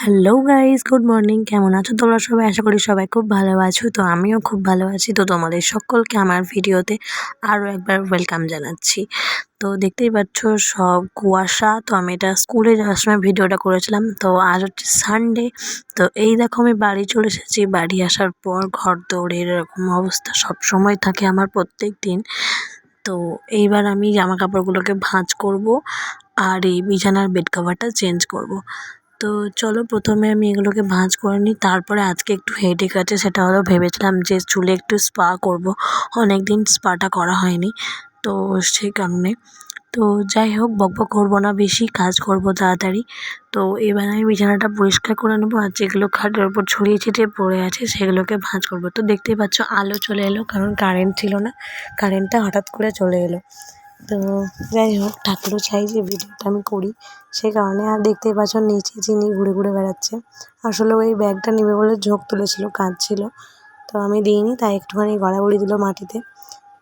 Hello guys good morning কেমন আছো তোমরা সবাই? আশা করি সবাই খুব ভালো আছো। তো আমিও খুব ভালো আছি। তো তোমাদের সকলকে আমার ভিডিওতে আরও একবার ওয়েলকাম জানাচ্ছি। তো দেখতেই পাচ্ছ সব কুয়াশা। তো আমি এটা স্কুলে যাওয়ার সময় ভিডিওটা করেছিলাম। তো আজ হচ্ছে সানডে তো এই দেখো আমি বাড়ি চলে এসেছি। বাড়ি আসার পর ঘর দৌড়ের এরকম অবস্থা সব সময় থাকে আমার প্রত্যেক দিন। তো এইবার আমি জামা কাপড়গুলোকে ভাঁজ করব আর এই বিছানার বেড কভারটা চেঞ্জ করব। তো চলো প্রথমে আমি এগুলোকে ভাঁজ করে নিই। তারপরে আজকে একটু হেডেক আছে, সেটা হলো ভেবেছিলাম যে চুলে একটু স্পা করব। অনেক দিন স্পাটা করা হয়নি, তো সেই কারণে। তো যাই হোক বকবক করব না বেশি, কাজ করব তাড়াতাড়ি। তো এবার আমি বিছানাটা পরিষ্কার করে নেব আর যেগুলো খাটের ওপর ছড়িয়ে ছিটিয়ে পড়ে আছে সেগুলোকে ভাঁজ করব। তো দেখতেই পাচ্ছ আলো চলে এলো, কারণ কারেন্ট ছিল না। কারেন্টটা হঠাৎ করে চলে এলো। তো যাই হোক, ঠাকুরও চাই যে ভিডিওটা আমি করি। সে কারণে আর দেখতেই পাচ্ছ নিচে চিনি ঘুরে ঘুরে বেড়াচ্ছে, আসলে ওই ব্যাগটা নেবে বলে ঝোঁক তুলেছিল, কাঁদছিল। তো আমি দিইনি, তাই একটুখানি গড়াগড়ি দিল মাটিতে।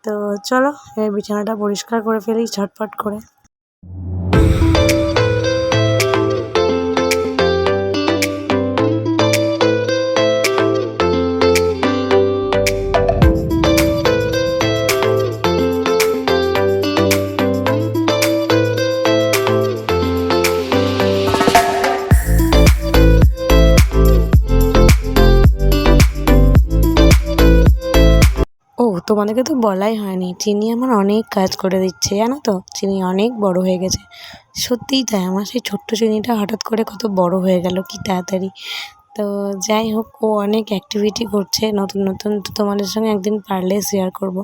তো চলো এবার বিছানাটা পরিষ্কার করে ফেলি ঝটপট করে। তোমাদেরকে তো বলাই হয়নি। চিনি আমার অনেক কাজ করে দিচ্ছে, জানো তো? চিনি অনেক বড় হয়ে গেছে। সত্যিই তাই, আমার সেই ছোট্ট চিনিটা হঠাৎ করে কত বড় হয়ে গেল, কি তাড়াতাড়ি। তো যাই হোক, ও অনেক অ্যাক্টিভিটি করছে। নতুন নতুন তো তোমাদের সঙ্গে একদিন পারলে শেয়ার করব।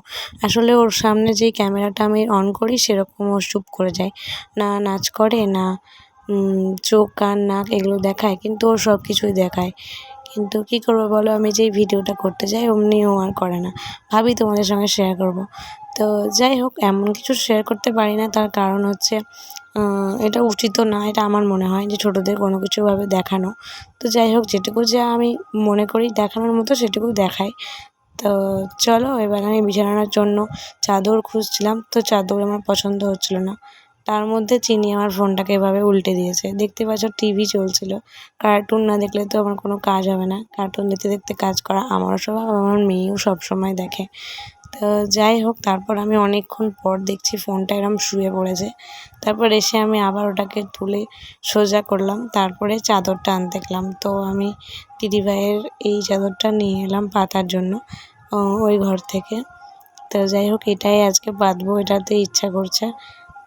আসলে ওর সামনে যেই ক্যামেরাটা আমি অন করি, সেরকম ও চুপ করে যায়। না নাচ করে, না চোখ, কান, নাক এগুলো দেখায়, কিন্তু ও সব কিছুই দেখায়। কিন্তু কী করব বলো? আমি যেই ভিডিওটা করতে যাই অমনি ও আর করে না। ভাবি তোমাদের সঙ্গে শেয়ার করব। তো যাই হোক, এমন কিছু শেয়ার করতে পারি না। তার কারণ হচ্ছে এটা উচিতও না, এটা আমার মনে হয় যে ছোটোদের কোনো কিছুভাবে দেখানো। তো যাই হোক, যেটুকু যা আমি মনে করি দেখানোর মতো, সেটুকু দেখাই। তো চলো, এবার আমি বিছানার জন্য চাদর খুঁজছিলাম। তো চাদর আমার পছন্দ হচ্ছিল না। তার মধ্যে চিনি আমার ফোনটাকে এভাবে উল্টে দিয়েছে। দেখতে পাচ্ছ টিভি চলছিল। কার্টুন না দেখলে তো আমার কোনো কাজ হবে না। কার্টুন দেখতে দেখতে কাজ করা আমারও স্বভাব, আমার মেয়েও সবসময় দেখে। তো যাই হোক, তারপর আমি অনেকক্ষণ পর দেখছি ফোনটা এরম শুয়ে পড়েছে। তারপর এসে আমি আবার ওটাকে তুলে সোজা করলাম। তারপরে চাদরটা আনতে গেলাম। তো আমি দিদিভাইয়ের এই চাদরটা নিয়ে এলাম পাতার জন্য ওই ঘর থেকে। তো যাই হোক, এটাই আজকে পাতবো এটাতে ইচ্ছা করছে।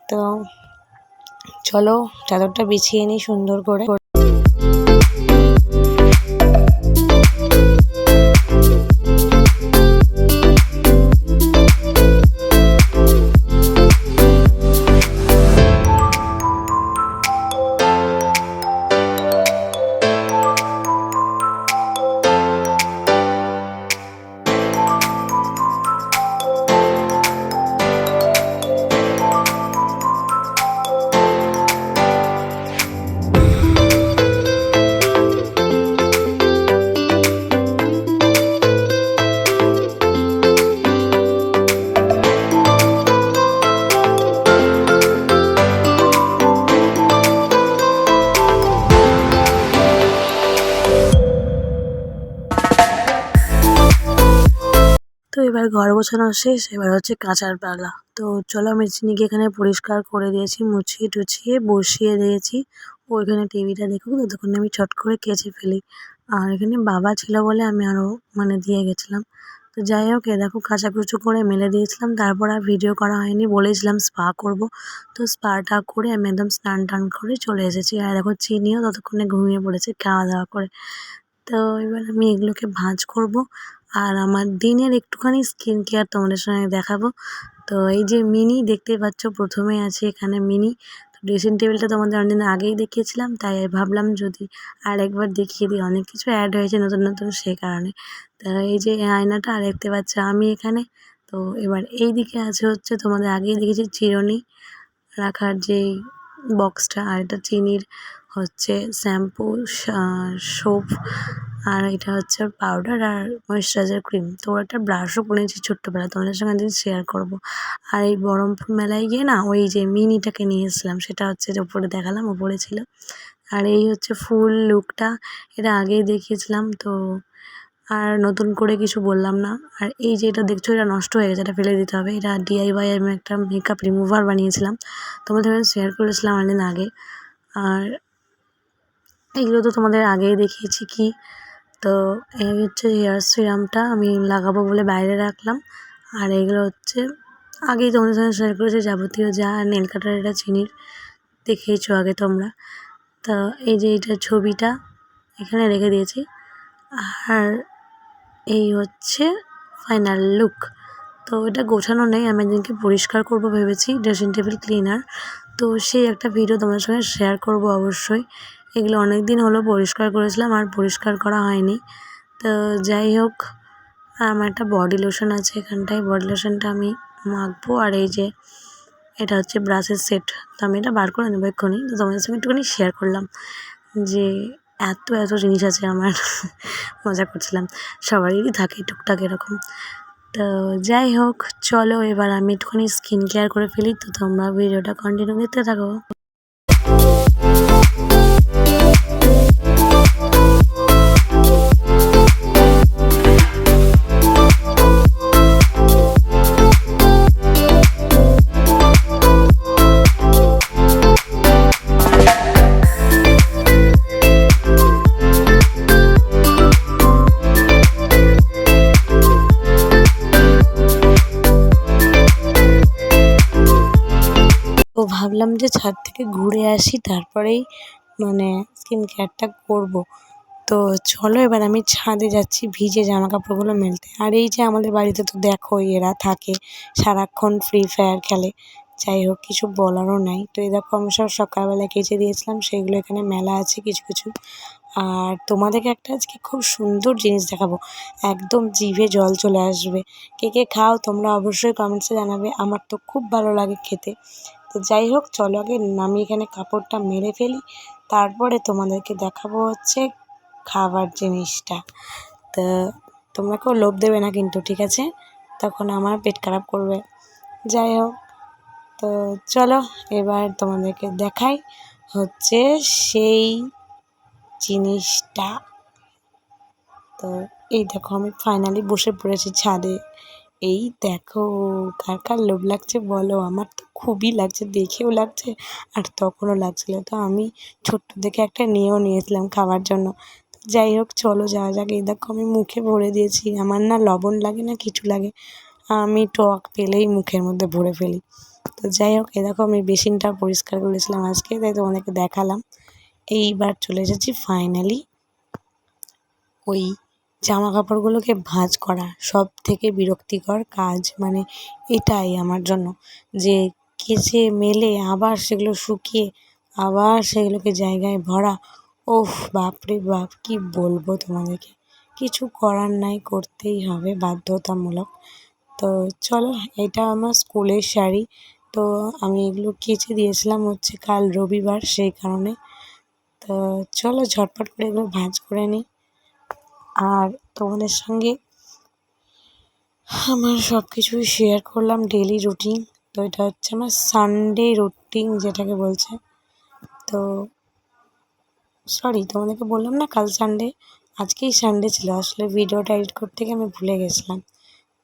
তো চলো চাদরটা বিছিয়ে নিই সুন্দর করে। এবার ঘর গোছানো শেষ, এবার হচ্ছে কাঁচার পালা। তো চলো আমি চিনিকে এখানে পরিষ্কার করে দিয়েছি, মুছিয়ে টুছিয়ে বসিয়ে দিয়েছি। ও এখানে টিভিটা দেখুক, ততক্ষণ আমি ছট করে কেচে ফেলি। আর এখানে বাবা ছিল বলে আমি আরও মানে দিয়ে গেছিলাম। তো যাই হোক, এ দেখো কাচাকুচু করে মেলে দিয়েছিলাম। তারপর আর ভিডিও করা হয়নি, বলেছিলাম স্পা করব। তো স্পাটা করে আমি একদম স্নান টান করে চলে এসেছি। আর দেখো চিনিও ততক্ষণে ঘুমিয়ে পড়েছে খাওয়া দাওয়া করে। তো এবার আমি এগুলোকে ভাঁজ করব। আর আমার দিনের একটুখানি স্কিন কেয়ার তোমাদের সঙ্গে দেখাবো। তো এই যে মিনি দেখতে পাচ্ছ প্রথমে আছে এখানে মিনি। তো ড্রেসিং টেবিলটা তোমাদের অনেকদিন আগেই দেখিয়েছিলাম, তাই ভাবলাম যদি আর একবার দেখিয়ে দিই। অনেক কিছু অ্যাড হয়েছে নতুন নতুন সেই কারণে। তো এই যে আয়নাটা, আর দেখতে পাচ্ছ আমি এখানে। তো এবার এই দিকে আছে হচ্ছে তোমাদের আগেই দেখেছি চিরনি রাখার যেই বক্সটা আর এটা চিনির হচ্ছে শ্যাম্পু সোপ আর এটা হচ্ছে পাউডার আর ময়েশ্চারাইজার ক্রিম তো ওর একটা ব্রাশও কিনেছি ছোট্টবেলায়, তোমাদের সঙ্গে একদিন শেয়ার করব। আর এই বহরমপুর মেলায় গিয়ে না, ওই যে মিনিটাকে নিয়ে এসেছিলাম সেটা হচ্ছে যে ওপরে দেখালাম, ওপরে ছিল। আর এই হচ্ছে ফুল লুকটা এটা আগেই দেখিয়েছিলাম, তো আর নতুন করে কিছু বললাম না। আর এই যে এটা দেখছ, এটা নষ্ট হয়ে গেছে, এটা ফেলে দিতে হবে। এটা ডিআইওয়াই আমি একটা মেকআপ রিমুভার বানিয়েছিলাম, তোমাদের আমি শেয়ার করেছিলাম অনেকদিন আগে। আর এগুলো তো তোমাদের আগেই দেখিয়েছি কি তো এই হচ্ছে হেয়ার সিরামটা আমি লাগাবো বলে বাইরে রাখলাম। আর এগুলো হচ্ছে আগেই তোমাদের সঙ্গে শেয়ার করেছি, যাবতীয় যা নেল কাটার এটা চিনির দেখিয়েছো আগে তোমরা। তো এই যে এইটার ছবিটা এখানে রেখে দিয়েছি। আর এই হচ্ছে ফাইনাল লুক তো এটা গোছানো নেই, আমি একদিনকে পরিষ্কার করব ভেবেছি ড্রেসিং টেবিল ক্লিনার তো সেই একটা ভিডিও তোমাদের সঙ্গে শেয়ার করব অবশ্যই। এগুলো অনেক দিন হলো পরিষ্কার করেছিলাম, আর পরিষ্কার করা হয়নি। তো যাই হোক, আমার একটা বডি লোশন আছে, এখানটায় বডি লোশনটা আমি মাখবো। আর এই যে, এটা হচ্ছে ব্রাশের সেট তো আমি এটা বার করে নেব এক্ষুনি। তো তোমাদের সঙ্গে একটুখানি শেয়ার করলাম যে, এত এত জিনিস আছে আমার। মজা করছিলাম। সবারই থাকে টুকটাক এরকম। তো যাই হোক, চলো এবার আমি একটুখানি স্কিন কেয়ার করে ফেলি। তো তোমরা ভিডিওটা কন্টিনিউ দেখতে থাকো। ভাবলাম যে ছাদ থেকে ঘুরে আসি, তারপরেই মানে স্কিন কেয়ারটা করব। তো চলো এবার আমি ছাদে যাচ্ছি, ভিজে জামা কাপড়গুলো মেলতে। আর এই যে আমাদের বাড়িতে তো দেখো এরা থাকে, সারাক্ষণ ফ্রি ফায়ার খেলে। যাই হোক, কিছু বলারও নাই। তো এই দেখো আমি সব সকালবেলা কেচে দিয়েছিলাম, সেগুলো এখানে মেলা আছে কিছু কিছু। আর তোমাদেরকে একটা আজকে খুব সুন্দর জিনিস দেখাবো। একদম জিভে জল চলে আসবে। কে কে খাও তোমরা অবশ্যই কমেন্টসে জানাবে। আমার তো খুব ভালো লাগে খেতে। তো যাই হোক, চলো আগে আমি এখানে কাপড়টা মেরে ফেলি। তারপরে তোমাদেরকে দেখাবো হচ্ছে খাবার জিনিসটা। তো তোমরা কেউ লোভ দেবে না কিন্তু, ঠিক আছে? তখন আমার পেট খারাপ করবে। যাই হোক, তো চলো এবার তোমাদেরকে দেখাই হচ্ছে সেই জিনিসটা। তো এই দেখো, আমি ফাইনালি বসে পড়েছি ছাদে। এই দেখো, কার কার লোভ লাগছে বলো? আমার তো খুবই লাগছে, দেখেও লাগছে আর তখনও লাগছিল। তো আমি ছোট্ট দেখে একটা নিয়েও নিয়েছিলাম খাওয়ার জন্য। যাই হোক, চলো যাওয়া যাক। এই দেখো, আমি মুখে ভরে দিয়েছি। আমার না লবণ লাগে না, কিছু লাগে। আমি টক পেলেই মুখের মধ্যে ভরে ফেলি। তো যাই হোক এ দেখো, আমি বেসিনটা পরিষ্কার করেছিলাম আজকে, তাই তোমাদেরকে দেখালাম। এইবার চলে এসেছি ফাইনালি ওই জামা কাপড়গুলোকে ভাঁজ করা সব থেকে বিরক্তিকর কাজ মানে এটাই আমার জন্য। যে কেচে, মেলে, আবার সেগুলো শুকিয়ে, আবার সেগুলোকে জায়গায় ভরা, ওফ, বাপরে বাপ, কি বলব তোমাদেরকে। কিছু করার নাই, করতেই হবে, বাধ্যতামূলক। তো চলো, এটা আমার স্কুলের শাড়ি। তো আমি এগুলো কেচে দিয়েছিলাম হচ্ছে কাল রবিবার, সেই কারণে। তো চলো, ঝটপট করে এগুলো ভাঁজ করে নিই। আর তোমাদের সঙ্গে আমার সব কিছুই শেয়ার করলাম ডেলি রুটিন তো এটা হচ্ছে আমার সানডে রুটিন যেটাকে বলছে। তো সরি তোমাদেরকে বললাম না কাল সানডে আজকেই সানডে ছিল, আসলে ভিডিওটা এডিট করতে গিয়ে আমি ভুলে গেছিলাম।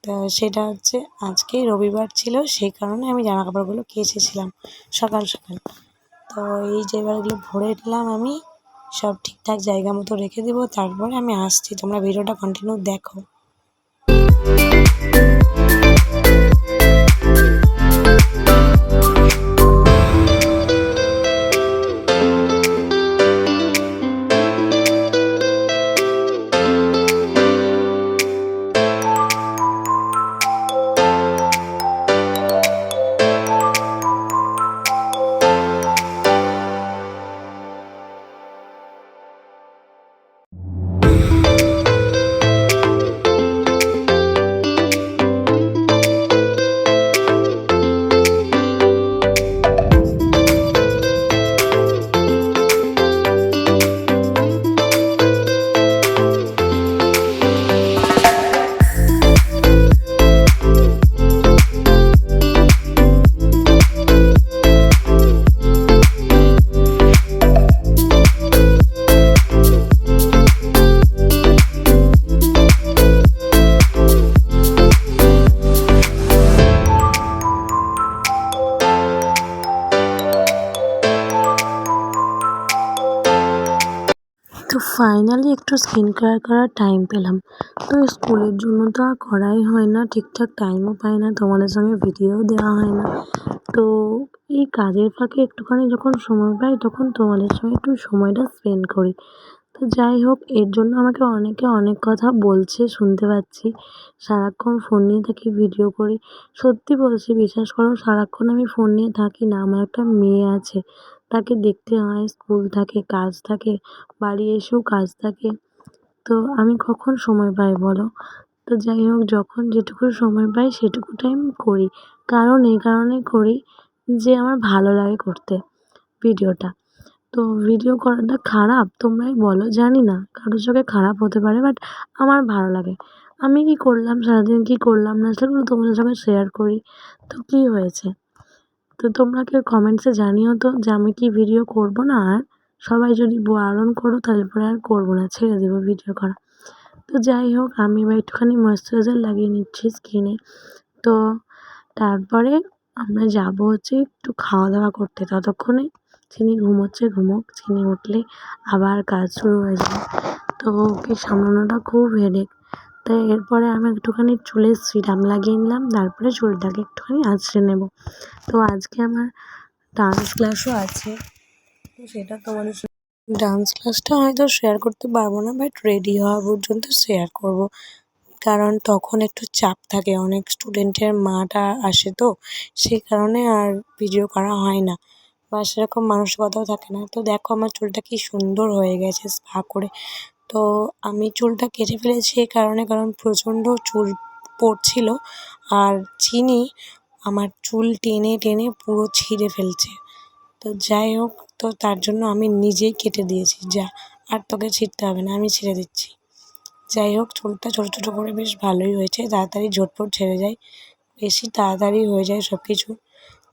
তো সেটা হচ্ছে আজকেই রবিবার ছিল, সেই কারণে আমি জামা কাপড়গুলো কেচেছিলাম সকাল সকাল। তো এই এবারগুলো ভরে নিলাম আমি সব ঠিকঠাক জায়গা মতো রেখে দেবো তারপরে আমি আসছি। তোমরা ভিডিওটা কন্টিনিউ দেখো। একটু স্কিন কেয়ার করার টাইম পেলাম। তো স্কুলের জন্য তো আর করাই হয় না, ঠিকঠাক টাইমও পাই না, তোমাদের সঙ্গে ভিডিও দেওয়া হয় না। তো এই কাজের ফাঁকে একটুখানি যখন সময় পাই, তখন তোমাদের সঙ্গে একটু সময়টা স্পেন্ড করি। তো যাই হোক, এর জন্য আমাকে অনেকে অনেক কথা বলছে, শুনতে পাচ্ছি। সারাক্ষণ ফোন নিয়ে থাকি ভিডিও করি। সত্যি বলছি, বিশ্বাস করো, সারাক্ষণ আমি ফোন নিয়ে থাকি না, আমার একটা মেয়ে আছে। তাকে দেখতে হয়, স্কুল থাকে, কাজ থাকে, বাড়ি এসেও কাজ থাকে। তো আমি কখন সময় পাই বলো? তো যাই হোক, যখন যেটুকু সময় পাই সেটুকুটাই আমি করি। কারণ এই কারণে করি যে আমার ভালো লাগে করতে ভিডিওটা। তো ভিডিও করাটা খারাপ? তোমরাই বলো, জানি না। কারোর চোখে খারাপ হতে পারে বাট আমার ভালো লাগে। আমি কী করলাম? সারাদিন কী করলাম? না সেগুলো তোমাদের সঙ্গে শেয়ার করি। তো কী হয়েছে? তো তোমরা কেউ কমেন্টসে জানিও তো যে আমি কি ভিডিও করব না? আর সবাই যদি বারণ করো তাহলে পরে আর করব না, ছেড়ে দেবো ভিডিও করা। তো যাই হোক, আমি এবার একটুখানি ময়েশ্চারাইজার লাগিয়ে নিচ্ছি স্কিনে তো তারপরে আমরা যাব হচ্ছে একটু খাওয়া দাওয়া করতে। ততক্ষণে চিনি ঘুমোচ্ছে ঘুমোক চিনি উঠলে আবার কাজ শুরু হয়ে যাবে। তো ওকে সামলানোটা খুব হেডেক তাই এরপরে আমি একটুখানি চুলে সিরাম লাগিয়ে নিলাম, তারপরে চুলটাকে একটুখানি আঁচড়ে নেব। তো আজকে আমার ডান্স ক্লাসও আছে। তো সেটা তোমাদের ডান্স ক্লাসটা হয়তো শেয়ার করতে পারব না বাট রেডি হওয়া পর্যন্ত শেয়ার করব। কারণ তখন একটু চাপ থাকে, অনেক স্টুডেন্টের মাটা আসে তো, সেই কারণে আর ভিডিও করা হয় না। বা সেরকম মানসিকতাও থাকে না। তো দেখো আমার চুলটা কি সুন্দর হয়ে গেছে, স্পা করে। তো আমি চুলটা কেটে ফেলেছি এই কারণে, কারণ প্রচণ্ড চুল পড়ছিল আর চিনি আমার চুল টেনে টেনে পুরো ছিঁড়ে ফেলছে। তো যাই হোক, তো তার জন্য আমি নিজেই কেটে দিয়েছি, যা, আর তোকে ছিঁড়তে হবে না, আমি ছিঁড়ে দিচ্ছি। যাই হোক, চুলটা ছোটো ছোটো করে বেশ ভালোই হয়েছে, তাড়াতাড়ি ঝটপট ছেড়ে যায়, বেশি তাড়াতাড়ি হয়ে যায় সব কিছু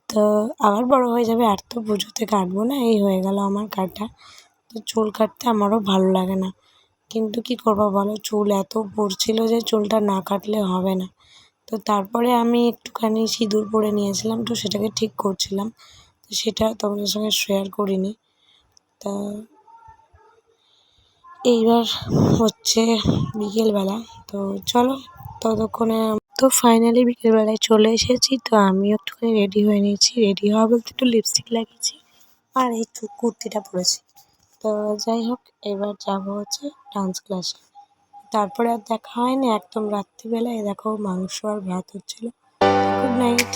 তো আবার বড় হয়ে যাবে, আর তো পুজোতে কাটবো না, এই হয়ে গেল আমার কাটা। তো চুল কাটতে আমারও ভালো লাগে না। কিন্তু কি করব বলো? চুল এত পড়ছিল যে চুলটা না কাটলে হবে না। তো তারপরে আমি একটুখানি সিঁদুর পরে নিয়েছিলাম, তো সেটাকে ঠিক করছিলাম। তো সেটা তোমাদের সঙ্গে শেয়ার করিনি। তা এইবার হচ্ছে বিকেলবেলা। তো চলো, ততক্ষণে তো ফাইনালি বিকেলবেলায় চলে এসেছি। তো আমিও একটুখানি রেডি হয়ে নিয়েছি। রেডি হওয়া বলতে একটু লিপস্টিক লাগিয়েছি। আর এই কুর্তিটা পরেছি। তো যাই হোক, এবার যাব হচ্ছে ডান্স ক্লাসে তারপরে আর দেখা হয়নি, একদম রাত্রিবেলায়। দেখো মাংস আর ভাত হচ্ছিল। Good night